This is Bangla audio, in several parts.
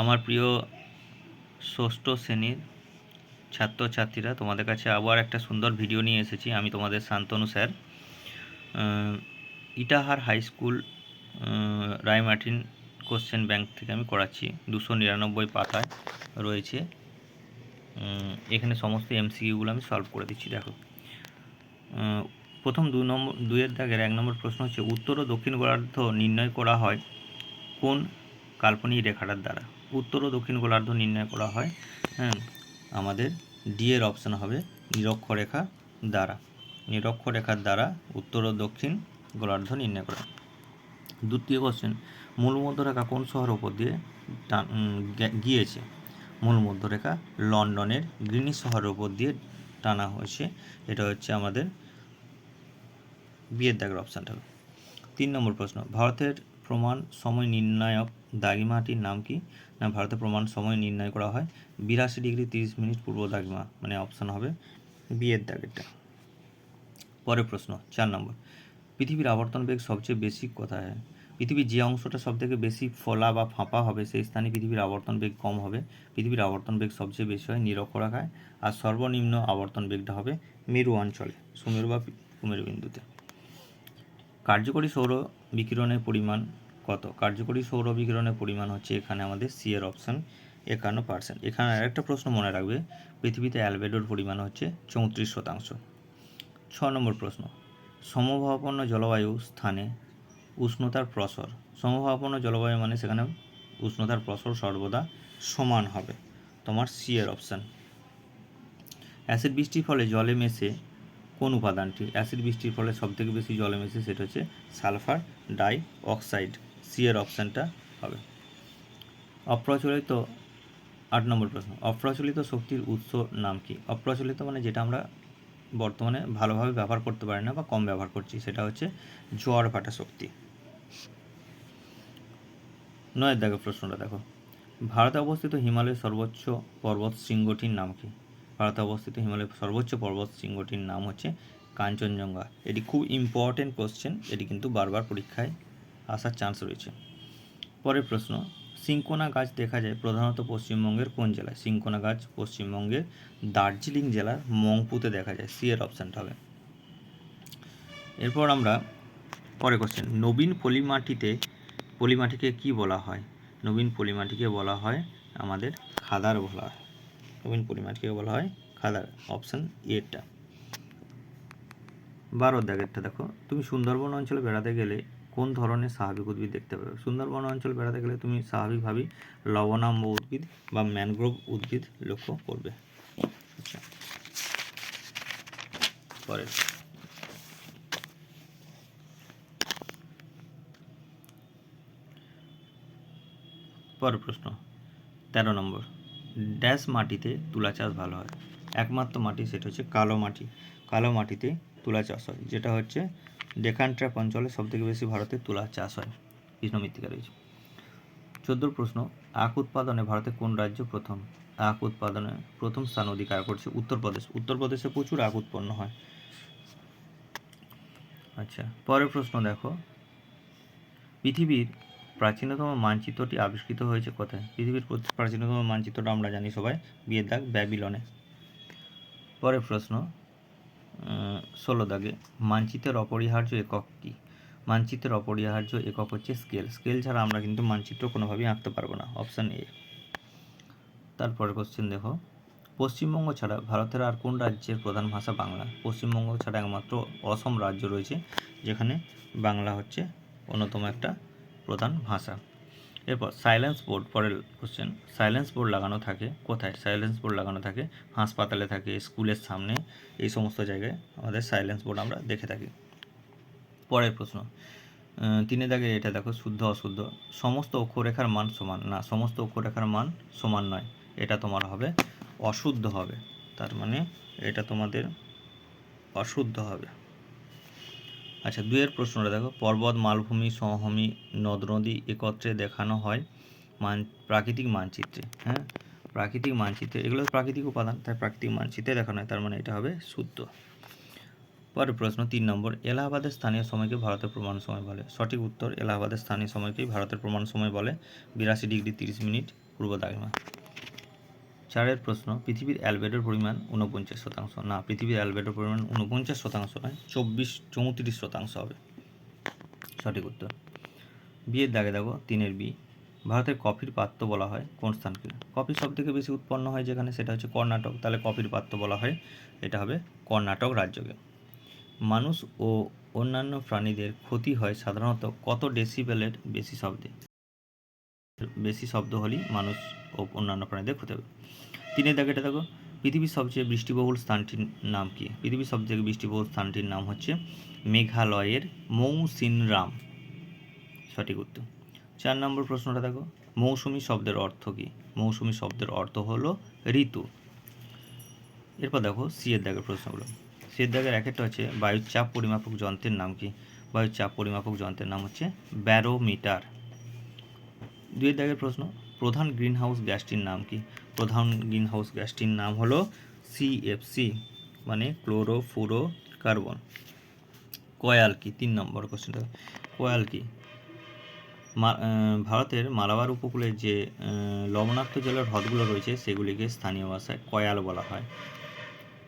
আমার প্রিয় ষষ্ঠ শ্রেণির ছাত্রছাত্রীরা, তোমাদের কাছে আবার একটা সুন্দর ভিডিও নিয়ে এসেছি, আমি তোমাদের Shantanu sir. Itahar high school Raymartin question bank থেকে আমি করাচ্ছি, দুশো নিরানব্বই পাতায় রয়েছে। এখানে সমস্ত এমসিকিউগুলো আমি সলভ করে দিচ্ছি, দেখো। প্রথম দু নম্বর, দুইয়ের দাগের এক নম্বর প্রশ্ন হচ্ছে, উত্তর ও দক্ষিণ গোলার্ধ নির্ণয় করা হয় কোন কাল্পনিক রেখাটার দ্বারা। উত্তর ও দক্ষিণ গোলার্ধ নির্ণয় করা হয় হ্যাঁ আমাদের ডি এর অপশন হবে নিরক্ষরেখা দ্বারা। নিরক্ষরেখার দ্বারা উত্তর ও দক্ষিণ গোলার্ধ নির্ণয় করা। দ্বিতীয় কোশ্চেন মূল মধ্যরেখা কোন শহর উপর দিয়ে গিয়েছে? মূল মধ্যরেখা লন্ডনের গ্রিনিচ শহরের উপর দিয়ে টানা হয়েছে। এটা হচ্ছে আমাদের বিয়ের দাগের অপশানটা তিন নম্বর প্রশ্ন, ভারতের প্রমাণ সময় নির্ণায়ক দাগিমাটির নাম কি? না ভারতের প্রমাণ সময় নির্ণয় করা হয়। বিরাশি ডিগ্রি তিরিশ মিনিট পূর্ব দাগিমা মানে অপশান হবে বিয়ের দাগেরটা পরের প্রশ্ন, চার নম্বর। পৃথিবীর আবর্তন বেগ সবচেয়ে বেশি কোথায়? হয় পৃথিবীর যে অংশটা সবথেকে বেশি ফোলা বা ফাঁপা হবে, সেই স্থানে পৃথিবীর আবর্তন বেগ কম হবে। পৃথিবীর আবর্তন বেগ সবচেয়ে বেশি হয় নিরক্ষরেখায়। আর সর্বনিম্ন আবর্তন বেগটা হবে মেরু অঞ্চলে সুমেরু বা কুমেরু বিন্দুতে কার্যকরী সৌর বিকিরণের পরিমাণ কত? কার্যকরী সৌর বিকিরণের পরিমাণ হচ্ছে এখানে আমাদের সি এর অপশান একান্ন পার্সেন্ট এখানে আরেকটা প্রশ্ন মনে রাখবে, পৃথিবীতে অ্যালবেডোর পরিমাণ হচ্ছে চৌত্রিশ শতাংশ। ছ নম্বর প্রশ্ন, সমভাবাপন্ন জলবায়ু স্থানে উষ্ণতার প্রসর, সমভাবাপন্ন জলবায়ু মানে সেখানে উষ্ণতার প্রসর সর্বদা সমান হবে, তোমার সি এর অপশান অ্যাসিড বৃষ্টির ফলে জলে মেশে কোন উপাদানটি? অ্যাসিড বৃষ্টির ফলে সবথেকে বেশি জলে মেশে সেটা হচ্ছে সালফার ডাই অক্সাইড সি এর অপশানটা হবে। অপ্রচলিত আট নম্বর প্রশ্ন, অপ্রচলিত শক্তির উৎস নাম কি? অপ্রচলিত মানে যেটা আমরা বর্তমানে ভালোভাবে ব্যবহার করতে পারি না বা কম ব্যবহার করছি, সেটা হচ্ছে জোয়ার ভাটা শক্তি। নয়ের দেখো প্রশ্নটা দেখো। ভারতে অবস্থিত হিমালয়ের সর্বোচ্চ পর্বত শৃঙ্গটির নাম কি? ভারতে অবস্থিত হিমালয়ের সর্বোচ্চ পর্বত শৃঙ্গটির নাম হচ্ছে কাঞ্চনজঙ্ঘা। এটি খুব ইম্পর্টেন্ট কোশ্চেন এটি কিন্তু বারবার পরীক্ষায় আসার চান্স রয়েছে। পরের প্রশ্ন, সিঙ্কোনা গাছ দেখা যায় প্রধানত পশ্চিমবঙ্গের কোন জেলায়? সিঙ্কোনা গাছ পশ্চিমবঙ্গের দার্জিলিং জেলার মংপুতে দেখা যায়। সি এর অপশানটা হবে। এরপর আমরা পরে কোশ্চেন নবীন পলিমাটিতে, পলিমাটিকে কি বলা হয়? নবীন পলিমাটিকে বলা হয় আমাদের খাদার বলা। হয় নবীন পলিমাটিকে বলা হয় খাদার অপশান এটা বারো দাগেরটা দেখো। তুমি সুন্দরবন অঞ্চলে বেড়াতে গেলে কোন ধরনের স্বাভাবিক উদ্ভিদ দেখতে পাবে? সুন্দরবন অঞ্চল বেড়াতে গেলে তুমি স্বাভাবিকভাবেই লবণাম্ব উদ্ভিদ বা ম্যানগ্রোভ উদ্ভিদ লক্ষ্য করবে। আচ্ছা। পরের। প্রশ্ন। তেরো নম্বর। ড্যাশ মাটিতে তুলা চাষ ভালো হয়? একমাত্র মাটি সেটা হচ্ছে কালো মাটি। কালো মাটিতে তুলা চাষ হয়, যেটা হচ্ছে ডেকান ট্র্যাপ অঞ্চলে সবথেকে বেশি ভারতে তুলা চাষ হয় কৃষ্ণ মৃত্তিকা রয়েছে। চোদ্দোর প্রশ্ন, আখ উৎপাদনে ভারতে কোন রাজ্য প্রথম? আখ উৎপাদনে প্রথম স্থান অধিকার করছে উত্তরপ্রদেশ। উত্তরপ্রদেশে প্রচুর আখ উৎপন্ন হয়। আচ্ছা পরের প্রশ্ন দেখো। পৃথিবীর প্রাচীনতম মানচিত্রটি আবিষ্কৃত হয়েছে কোথায়? পৃথিবীর প্রাচীনতম মানচিত্রটা আমরা জানি সবাই, বিয়ের দাগ ব্যাবিলনে। পরের প্রশ্ন ষোলো দাগে, মানচিত্রের অপরিহার্য একক কী? মানচিত্রের অপরিহার্য একক হচ্ছে স্কেল। স্কেল ছাড়া আমরা কিন্তু মানচিত্র কোনোভাবেই আঁকতে পারব না, অপশান এ। তারপরে কোশ্চেন দেখো। পশ্চিমবঙ্গ ছাড়া ভারতের আর কোন রাজ্যের প্রধান ভাষা বাংলা? পশ্চিমবঙ্গ ছাড়া একমাত্র অসম রাজ্য রয়েছে, যেখানে বাংলা হচ্ছে অন্যতম একটা প্রধান ভাষা। এরপর সাইলেন্স বোর্ড পরের কোশ্চেন সাইলেন্স বোর্ড লাগানো থাকে, কোথায়? সাইলেন্স বোর্ড লাগানো থাকে, হাসপাতালে থাকে, স্কুলের সামনে, এই সমস্ত জায়গায় আমাদের সাইলেন্স বোর্ড আমরা দেখে থাকি। পরের প্রশ্ন তিনে দাগে এটা দেখো, শুদ্ধ, অশুদ্ধ, সমস্ত অক্ষরেখার মান সমান, না, সমস্ত অক্ষরেখার মান সমান নয়, এটা তোমার হবে অশুদ্ধ হবে, তার মানে এটা তোমাদের অশুদ্ধ হবে। আচ্ছা দুয়ের প্রশ্নটা দেখো। পর্বত, মালভূমি, সমভূমি, নদ, নদী একত্রে দেখানো হয় মান, প্রাকৃতিক মানচিত্রে হ্যাঁ? প্রাকৃতিক মানচিত্রে, এগুলো প্রাকৃতিক উপাদান, তাই প্রাকৃতিক মানচিত্রে দেখানো হয়, তার মানে এটা হবে শুদ্ধ পরের প্রশ্ন, তিন নম্বর, এলাহাবাদের স্থানীয় সময়কে ভারতের প্রমাণ সময় বলে। সঠিক উত্তর, এলাহাবাদের স্থানীয় সময়কেই ভারতের প্রমাণ সময় বলে। বিরাশি ডিগ্রি তিরিশ মিনিট, পূর্ব দ্রাঘিমা চারের প্রশ্ন, পৃথিবীর অ্যালবেডোর পরিমাণ ঊনপঞ্চাশ শতাংশ। না, পৃথিবীর অ্যালবেডোর পরিমাণ ঊনপঞ্চাশ শতাংশ নয়, চব্বিশ চৌত্রিশ শতাংশ হবে। সঠিক উত্তর বিয়ের দাগে দেখো তিনের বি। ভারতের কফির পাত্র বলা হয় কোন স্থানকে কফি সব থেকে বেশি উৎপন্ন হয় যেখানে, সেটা হচ্ছে কর্ণাটক। তাহলে কফির পাত্র বলা হয়, এটা হবে কর্ণাটক রাজ্যকে। মানুষ ও অন্যান্য প্রাণীদের ক্ষতি হয় সাধারণত কত ডেসিবেলের বেশি শব্দে? বেশি শব্দ হলেই মানুষ ও অন্যান্য প্রাণীদের ক্ষতি হবে। তিনের দাগেটা দেখো। পৃথিবীর সবচেয়ে বৃষ্টিবহুল স্থানটির নাম কি? পৃথিবীর সবচেয়ে বৃষ্টিবহুল স্থানটির নাম হচ্ছে মেঘালয়ের মৌসিনরাম। সঠিক উত্তর। চার নম্বর প্রশ্নটা দেখো। মৌসুমী শব্দের অর্থ কী? মৌসুমী শব্দের অর্থ হলো ঋতু। এরপর দেখো সিয়ের দাগের প্রশ্নগুলো। সিয়ের দাগের এক একটা হচ্ছে বায়ুর চাপ পরিমাপক যন্ত্রের নাম কি? বায়ুর চাপ পরিমাপক যন্ত্রের নাম হচ্ছে ব্যারোমিটার। দুইয়ের দাগের প্রশ্ন, প্রধান গ্রিন হাউস গ্যাসটির নাম কি? প্রধান গ্রিন হাউস গ্যাসটির নাম হলো সিএফসি মানে ক্লোরোফ্লোরো কার্বন কয়াল কি? তিন নম্বর কোশ্চেনটা কয়াল কি? ভারতের মালাবার উপকূলে যে লবণাক্ত জলের হ্রদগুলো রয়েছে, সেগুলিকে স্থানীয় ভাষায় কয়াল বলা হয়।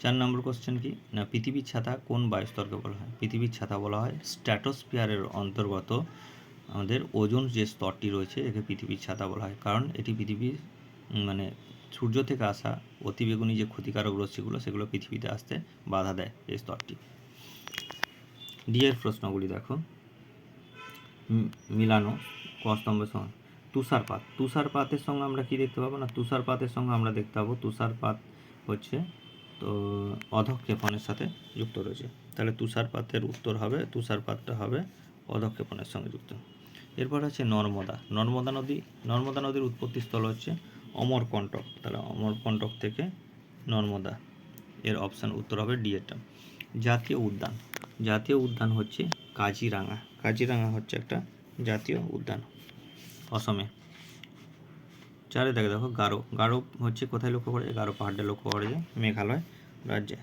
চার নম্বর কোশ্চেন কি? না, পৃথিবীর ছাতা কোন বায়ুস্তরকে বলা হয়? পৃথিবীর ছাতা বলা হয় স্ট্র্যাটোস্ফিয়ারের অন্তর্গত আমাদের ওজোন যে স্তরটি রয়েছে, একে পৃথিবীর ছাতা বলা হয়। কারণ এটি পৃথিবীর মানে সূর্য থেকে আসা অতিবেগুনি যে ক্ষতিকারক রশ্মিগুলো, সেগুলো পৃথিবীতে আসতে বাধা দেয় এই স্তরটি। ডি এর প্রশ্নগুলি দেখো। মিলানো ক স্তম্ভের সঙ্গে। তুষারপাত। তুষারপাতের সঙ্গে আমরা কি দেখতে পাবো না? তুষারপাতের সঙ্গে আমরা দেখতে পাবো তুষারপাত হচ্ছে, তো অধক্ষেপণের সাথে যুক্ত রয়েছে। তাহলে তুষারপাতের উত্তর হবে, তুষারপাতটা হবে অধক্ষেপণের সঙ্গে যুক্ত। এরপর আছে নর্মদা। নর্মদা নদী, নর্মদা নদীর উৎপত্তিস্থল হচ্ছে অমরকণ্টক তাহলে অমরকণ্টক থেকে নর্মদা, এর অপশান উত্তর হবে ডি এরটা জাতীয় উদ্যান। জাতীয় উদ্যান হচ্ছে কাজিরাঙা। কাজিরাঙা হচ্ছে একটা জাতীয় উদ্যান অসমে। চারে দেখে দেখো গারো। গারো হচ্ছে কোথায় লক্ষ্য করে গারো পাহাড়ে লক্ষ্য করে যে মেঘালয় রাজ্যে।